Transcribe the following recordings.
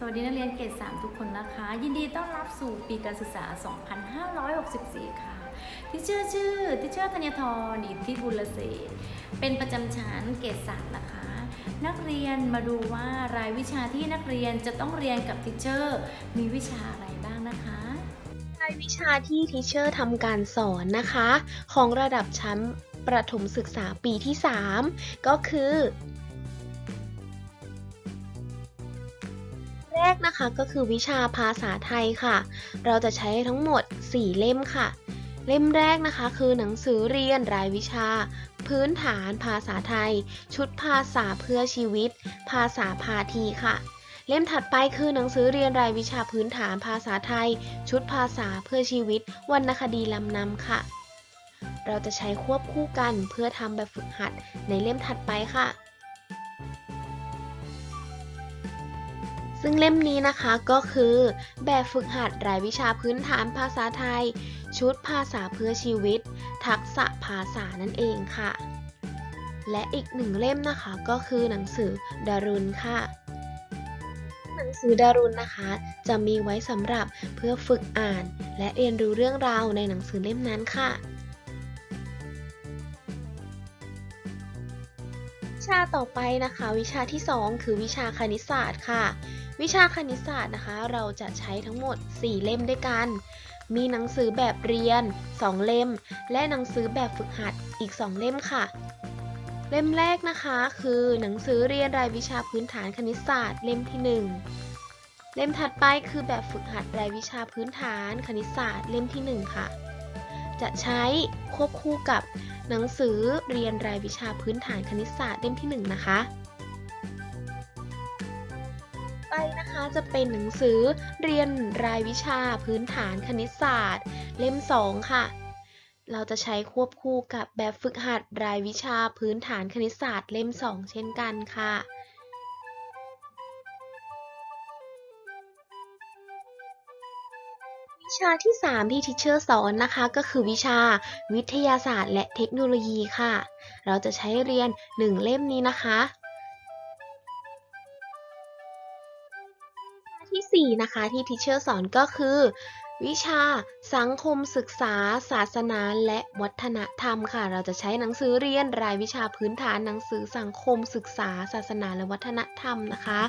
สวัสดีนักเรียนเกรด3ทุกคนนะคะ ยินดีต้อนรับสู่ปีการศึกษา 2564 ค่ะ ที่ชื่อชื่อที่ชื่อธัญทรอิทธิบุลเศษเป็นประจำชั้นเกรด3นะคะ นักเรียนมาดูว่ารายวิชาที่นักเรียนจะต้องเรียนกับทิเชอร์มีวิชาอะไรบ้างนะคะรายวิชาที่ทีเชอร์ทำการสอนนะคะ ของระดับชั้นประถมศึกษาปีที่ 3 ก็คือ กนะคะก็คือวิชาภาษาไทยค่ะ เราจะใช้ทั้งหมด 4 เล่มค่ะ เล่มแรกนะคะ คือหนังสือเรียนรายวิชา พื้นฐานภาษาไทย ชุดภาษาเพื่อชีวิต ภาษาพาทีค่ะ เล่มถัดไปคือหนังสือเรียนรายวิชาพื้นฐานภาษาไทย ชุดภาษาเพื่อชีวิตวรรณคดีลำนำค่ะ เราจะใช้ควบคู่กันเพื่อทำแบบฝึกหัดในเล่มถัดไปค่ะ ซึ่งเล่มนี้นะคะก็คือแบบฝึกหัดรายวิชาพื้นฐานภาษาไทย ชุดภาษาเพื่อชีวิต ทักษะภาษานั่นเองค่ะ และอีกหนึ่งเล่มนะคะก็คือหนังสือดารุณค่ะ หนังสือดารุณนะคะ จะมีไว้สำหรับเพื่อฝึกอ่าน และเรียนรู้เรื่องราวในหนังสือเล่มนั้นค่ะวิชาต่อไปนะคะ วิชาที่ 2 คือวิชาคณิตศาสตร์ค่ะ วิชาคณิตศาสตร์นะคะ เราจะใช้ทั้งหมด 4 เล่มด้วยกัน มีหนังสือแบบเรียน 2 เล่ม และหนังสือแบบฝึกหัดอีก 2 เล่มค่ะ เล่มแรกนะคะคือหนังสือเรียนรายวิชาพื้นฐานคณิตศาสตร์เล่มที่ 1 เล่มถัดไปคือแบบฝึกหัดรายวิชาพื้นฐานคณิตศาสตร์เล่มที่ 1 ค่ะ จะใช้ควบคู่กับหนังสือเรียนรายวิชาพื้นฐานคณิตศาสตร์เล่มที่ 1 นะคะ นะคะจะเป็นหนังสือเรียนรายวิชาพื้นฐานคณิตศาสตร์ เล่ม 2 ค่ะ เราจะใช้ควบคู่กับแบบฝึกหัดรายวิชาพื้นฐานคณิตศาสตร์เล่ม 2 เช่นกันค่ะวิชาที่ 3 ที่ทิเชอร์สอนนะคะก็คือวิชาวิทยาศาสตร์และเทคโนโลยีค่ะ เราจะใช้เรียน 1 เล่มนี้นะคะ ที่ 4 นะคะที่ทิเชอร์สอนก็คือ วิชาสังคมศึกษา ศาสนาและวัฒนธรรมค่ะ เราจะใช้หนังสือเรียนรายวิชาพื้นฐานหนังสือสังคมศึกษา ศาสนาและวัฒนธรรมนะคะ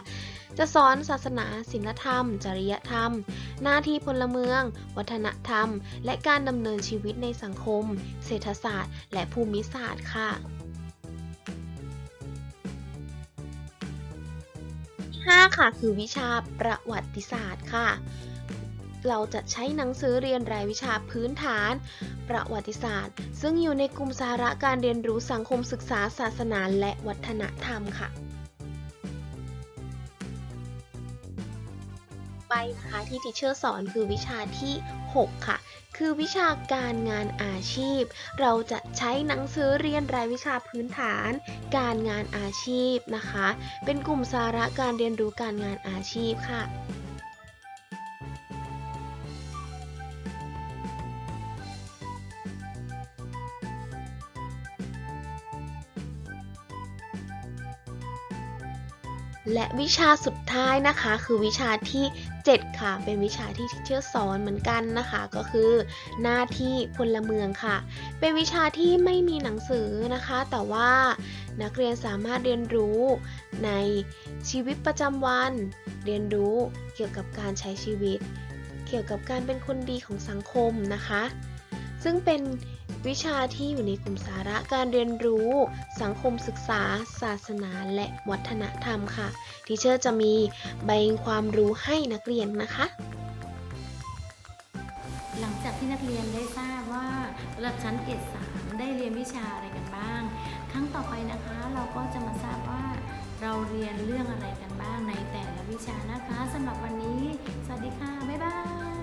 จะสอนศาสนาศีลธรรม จริยธรรม หน้าที่พลเมือง วัฒนธรรม และการดำเนินชีวิตในสังคม เศรษฐศาสตร์ และภูมิศาสตร์ค่ะ 5 ค่ะ คือวิชาประวัติศาสตร์ค่ะ เราจะใช้หนังสือเรียนรายวิชาพื้นฐาน ประวัติศาสตร์ ซึ่งอยู่ในกลุ่มสาระการเรียนรู้สังคมศึกษาศาสนาและวัฒนธรรมค่ะ นะคะที่ทิเชอร์สอนคือวิชาที่ 6 ค่ะ คือวิชาการงานอาชีพ เราจะใช้หนังสือเรียนรายวิชาพื้นฐาน การงานอาชีพนะคะ เป็นกลุ่มสาระการเรียนรู้การงานอาชีพค่ะและวิชาสุดท้ายนะคะคือวิชาที่ 7 ค่ะ เป็นวิชาที่ทิเชอร์สอนเหมือนกันนะคะ ก็คือ หน้าที่พลเมืองค่ะ เป็นวิชาที่ไม่มีหนังสือนะคะ แต่ว่านักเรียนสามารถเรียนรู้ในชีวิตประจำวัน เรียนรู้เกี่ยวกับการใช้ชีวิต เกี่ยวกับการเป็นคนดีของสังคมนะคะ ซึ่งเป็น วิชาที่อยู่ในกลุ่มสาระการเรียนรู้ สังคมศึกษา ศาสนาและวัฒนธรรมค่ะ ทีเชอร์จะมีใบความรู้ให้นักเรียนนะคะ หลังจากที่นักเรียนได้ทราบว่าระดับชั้นเกรด3ได้เรียนวิชาอะไรกันบ้าง ครั้งต่อไปนะคะเราก็จะมาทราบว่าเราเรียนเรื่องอะไรกันบ้างในแต่ละวิชานะคะสำหรับวันนี้ สวัสดีค่ะ บ๊ายบาย